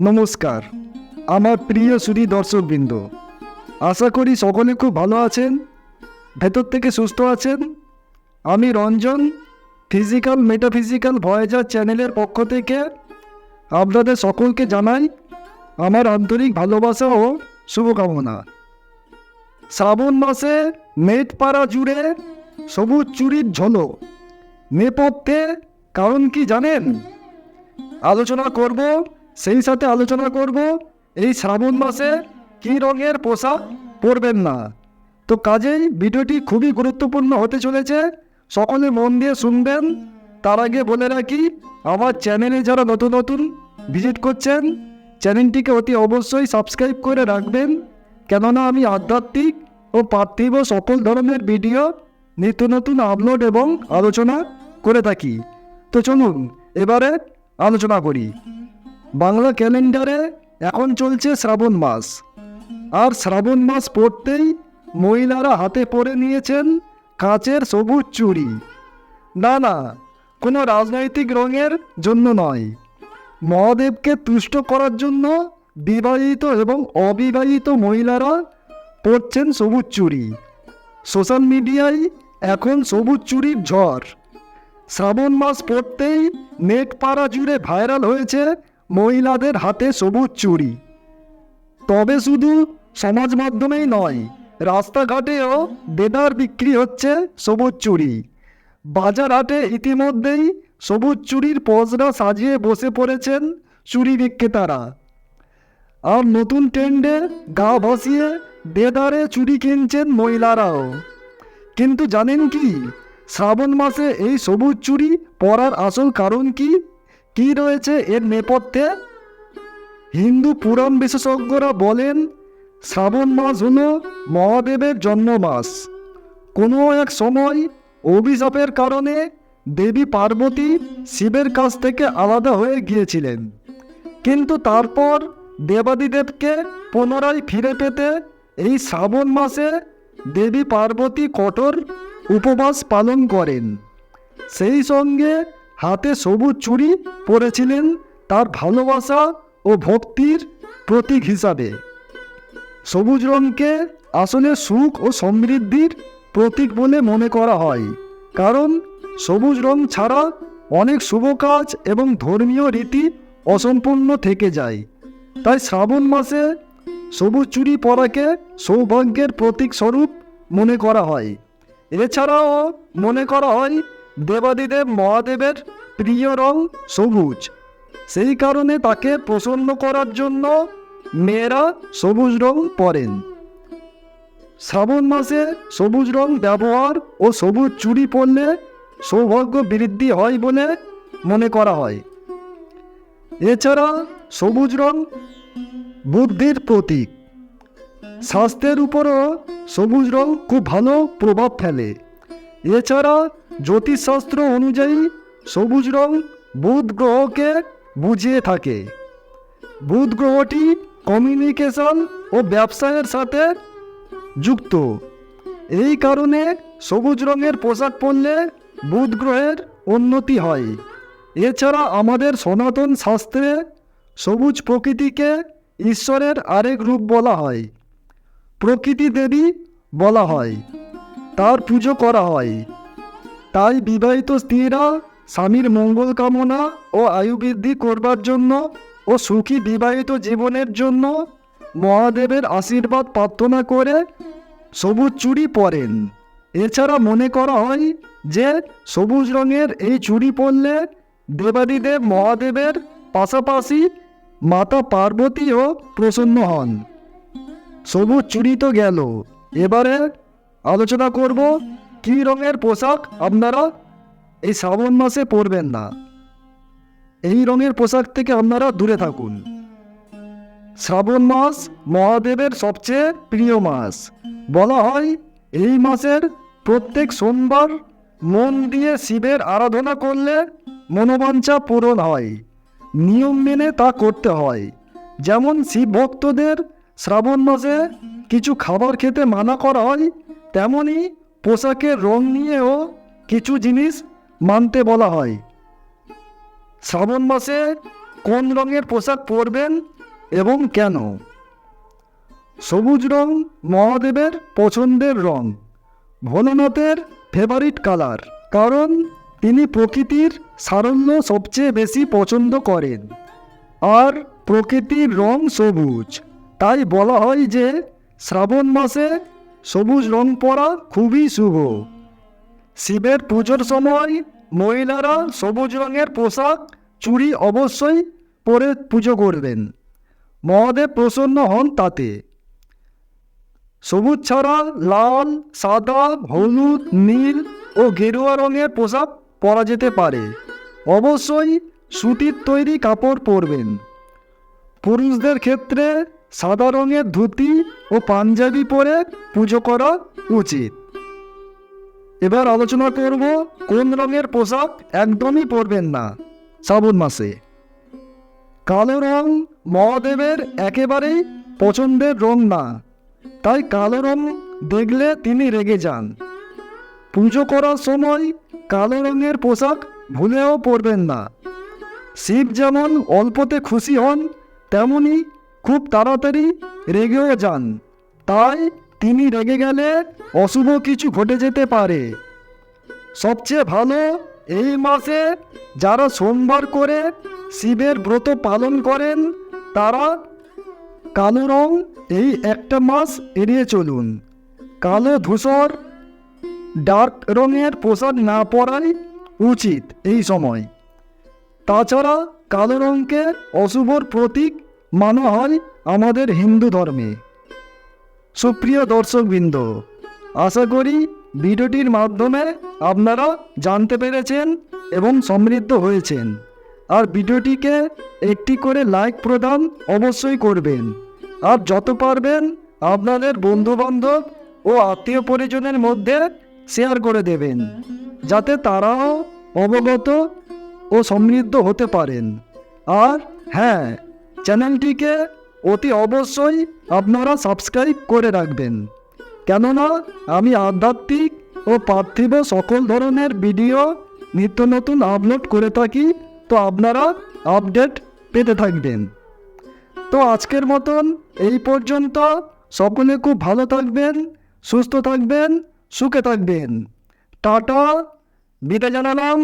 নমস্কার, আমার প্রিয় সুরি দর্শকবৃন্দ, আশা করি সকলে খুব ভালো আছেন, ভেতর থেকে সুস্থ আছেন। আমি রঞ্জন ফিজিক্যাল মেটাফিজিক্যাল ভয়েজার চ্যানেলের পক্ষ থেকে আপনাদের সকলকে জানাই আমার আন্তরিক ভালোবাসা ও শুভকামনা। শ্রাবণ মাসে মেটপাড়া জুড়ে সবুজ চুরির ঝলক নেপথ্যে কারণ কি জানেন? আলোচনা করব সেই সাথে আলোচনা করব, এই শ্রাবণ মাসে কী রঙের পোশাক পরবেন না। তো কাজেই ভিডিওটি খুবই গুরুত্বপূর্ণ হতে চলেছে, সকলে মন দিয়ে শুনবেন। তার আগে বলে রাখি, আমার চ্যানেলে যারা নতুন নতুন ভিজিট করছেন, চ্যানেলটিকে অতি অবশ্যই সাবস্ক্রাইব করে রাখবেন। কেননা আমি আধ্যাত্মিক ও পার্থিব সকল ধরনের ভিডিও নিত্য নতুন আপলোড এবং আলোচনা করে থাকি। তো চলুন, এবারে আলোচনা করি। বাংলা ক্যালেন্ডারে এখন চলছে শ্রাবণ মাস। আর শ্রাবণ মাস পড়তেই মহিলারা হাতে পরে নিয়েছেন কাঁচের সবুজ চুড়ি। না না, কোনো রাজনৈতিক রঙের জন্য নয়। মহাদেবকে তুষ্ট করার জন্য বিবাহিত এবং অবিবাহিত মহিলারা পরছেন সবুজ চুরি সোশ্যাল মিডিয়ায় এখন সবুজ চুরির ঝড়। শ্রাবণ মাস পড়তেই নেট পাড়া জুড়ে ভাইরাল হয়েছে মহিলাদের হাতে সবুজ চুরি তবে শুধু সমাজ মাধ্যমেই নয়, রাস্তাঘাটেও বেদার বিক্রি হচ্ছে সবুজ চুরি বাজার হাটে ইতিমধ্যেই সবুজ চুরির পজরা সাজিয়ে বসে পড়েছেন চুরি বিক্রেতারা। আর নতুন ট্রেন্ডে গা ভাসিয়ে বেদারে চুরি কিনছেন মহিলারাও। কিন্তু জানেন কি, শ্রাবণ মাসে এই সবুজ চুরি পরার আসল কারণ কি? কি রয়েছে এর নেপথ্যে? হিন্দু পুরাণ বিশেষজ্ঞরা বলেন, শ্রাবণ মাস হল মহাদেবের জন্ম মাস কোনো এক সময় অভিশাপের কারণে দেবী পার্বতী শিবের কাছ থেকে আলাদা হয়ে গিয়েছিলেন। কিন্তু তারপর দেবাদিদেবকে পুনরায় ফিরে পেতে এই শ্রাবণ মাসে দেবী পার্বতী কঠোর উপবাস পালন করেন। সেই সঙ্গে হাতে সবুজ চুড়ি পরেছিলেন তার ভালোবাসা ও ভক্তির প্রতীক হিসাবে। সবুজ রঙকে আসলে সুখ ও সমৃদ্ধির প্রতীক বলে মনে করা হয়, কারণ সবুজ রং ছাড়া অনেক শুভ কাজ এবং ধর্মীয় রীতি অসম্পূর্ণ থেকে যায়। তাই শ্রাবণ মাসে সবুজ চুরি পরাকে সৌভাগ্যের প্রতীক স্বরূপ মনে করা হয়। এছাড়াও মনে করা হয় দেবাদিদেব মহাদেবের প্রিয় রং সবুজ। সেই কারণে তাকে প্রসন্ন করার জন্য মেয়েরা সবুজ রং পরেন। শ্রাবণ মাসে সবুজ রং ব্যবহার ও সবুজ চুড়ি পরলে সৌভাগ্য বৃদ্ধি হয় বলে মনে করা হয়। এছাড়া সবুজ রং বুদ্ধির প্রতীক। স্বাস্থ্যের উপরও সবুজ রং খুব ভালো প্রভাব ফেলে। এছাড়া জ্যোতিষশাস্ত্র অনুযায়ী সবুজ রং বুধ গ্রহকে বুঝিয়ে থাকে। বুধ গ্রহটি কমিউনিকেশন ও ব্যবসায়ের সাথে যুক্ত। এই কারণে সবুজ রঙের পোশাক পরলে বুধ গ্রহের উন্নতি হয়। এছাড়া আমাদের সনাতন শাস্ত্রে সবুজ প্রকৃতিকে ঈশ্বরের আরেক রূপ বলা হয়। প্রকৃতি দেবী বলা হয়। তার পুজো করা হয়। তাই বিবাহিত স্ত্রীরা স্বামীর মঙ্গল কামনা ও আয়ু বৃদ্ধি করবার জন্য ও সুখী বিবাহিত জীবনের জন্য মহাদেবের আশীর্বাদ প্রার্থনা করে সবুজ চুড়ি পরেন। এছাড়া মনে করা হয় যে সবুজ রঙের এই চুড়ি পরলে দেবাদিদেব মহাদেবের পাশাপাশি মাতা পার্বতীও প্রসন্ন হন। সবুজ চুড়ি তো গেল। এবারে আলোচনা করব কী রঙের পোশাক আপনারা? এই শ্রাবণ মাসে পরবেন না। এই রঙের পোশাক থেকে আপনারা দূরে থাকুন। শ্রাবণ মাস মহাদেবের সবচেয়ে প্রিয় মাস। বলা হয়, এই মাসের প্রত্যেক সোমবার মন দিয়ে শিবের আরাধনা করলে মনোবাঞ্ছা পূরণ হয়। নিয়ম মেনে তা করতে হয়। যেমন শিব ভক্তদের শ্রাবণ মাসে কিছু খাবার খেতে মানা করা হয়, তেমনি পোশাকের রং নিয়েও কিছু জিনিস মানতে বলা হয়। শ্রাবণ মাসে কোন রঙের পোশাক পরবেন এবং কেন? সবুজ রং মহাদেবের পছন্দের রং। ভোলানাথের ফেভারিট কালার কারণ তিনি প্রকৃতির সারল্য সবচেয়ে বেশি পছন্দ করেন। আর প্রকৃতির রং সবুজ, তাই বলা হয় যে শ্রাবণ মাসে সবুজ রং পরা খুবই শুভ। শিবের পুজোর সময় মহিলারা সবুজ রঙের পোশাক, চুড়ি অবশ্যই পরে পুজো করবেন। মহাদেব প্রসন্ন হন তাতে। সবুজ ছাড়া লাল, সাদা, হলুদ, নীল ও গেরুয়া রঙের পোশাক পরা যেতে পারে। অবশ্যই সুতির তৈরি কাপড় পরবেন। পুরুষদের ক্ষেত্রে সাদা রঙের ধুতি ও পাঞ্জাবি পরে পুজো করা উচিত। এবার আলোচনা করব কোন রঙের পোশাক একদমই পরবেন না, শ্রাবণ মাসে। কালো রং মহাদেবের একেবারেই পছন্দের রং না, তাই কালো রং দেখলে তিনি রেগে যান। পুজো করার সময় কালো রঙের পোশাক ভুলেও পরবেন না। শিব যেমন অল্পতে খুশি হন, তেমনি খুব তাড়াতাড়ি রেগেও যান। তাই তিনি রেগে গেলে অশুভ কিছু ঘটে যেতে পারে। সবচেয়ে ভালো এই মাসে যারা সোমবার করে শিবের ব্রত পালন করেন, তারা কালো রং এই একটা মাস এড়িয়ে চলুন। কালো ধূসর, ডার্ক রঙের পোশাক না পরাই উচিত এই সময়। তাছাড়া কালো রঙকে অশুভর প্রতীক মানা হয় আমাদের হিন্দু ধর্মে। সুপ্রিয় দর্শকবৃন্দ, আশা করি ভিডিওটির মাধ্যমে আপনারা জানতে পেরেছেন এবং সমৃদ্ধ হয়েছেন। আর ভিডিওটিকে একটি করে লাইক প্রদান অবশ্যই করবেন। আর যত পারবেন আপনাদের বন্ধুবান্ধব ও আত্মীয় পরিজনের মধ্যে শেয়ার করে দেবেন, যাতে তারাও অবগত ও সমৃদ্ধ হতে পারেন। আর হ্যাঁ চ্যানেলটিকে অতি অবশ্যই আপনারা সাবস্ক্রাইব করে রাখবেন। কেননা আমি আধ্যাত্মিক ও পার্থিব সকল ধরনের ভিডিও নিত্য নতুন আপলোড করে থাকি, তো আপনারা আপডেট পেতে থাকবেন। তো আজকের মতন এই পর্যন্ত। সকলে খুব ভালো থাকবেন, সুস্থ থাকবেন, সুখে থাকবেন। টাটা, বিদায় জানালাম।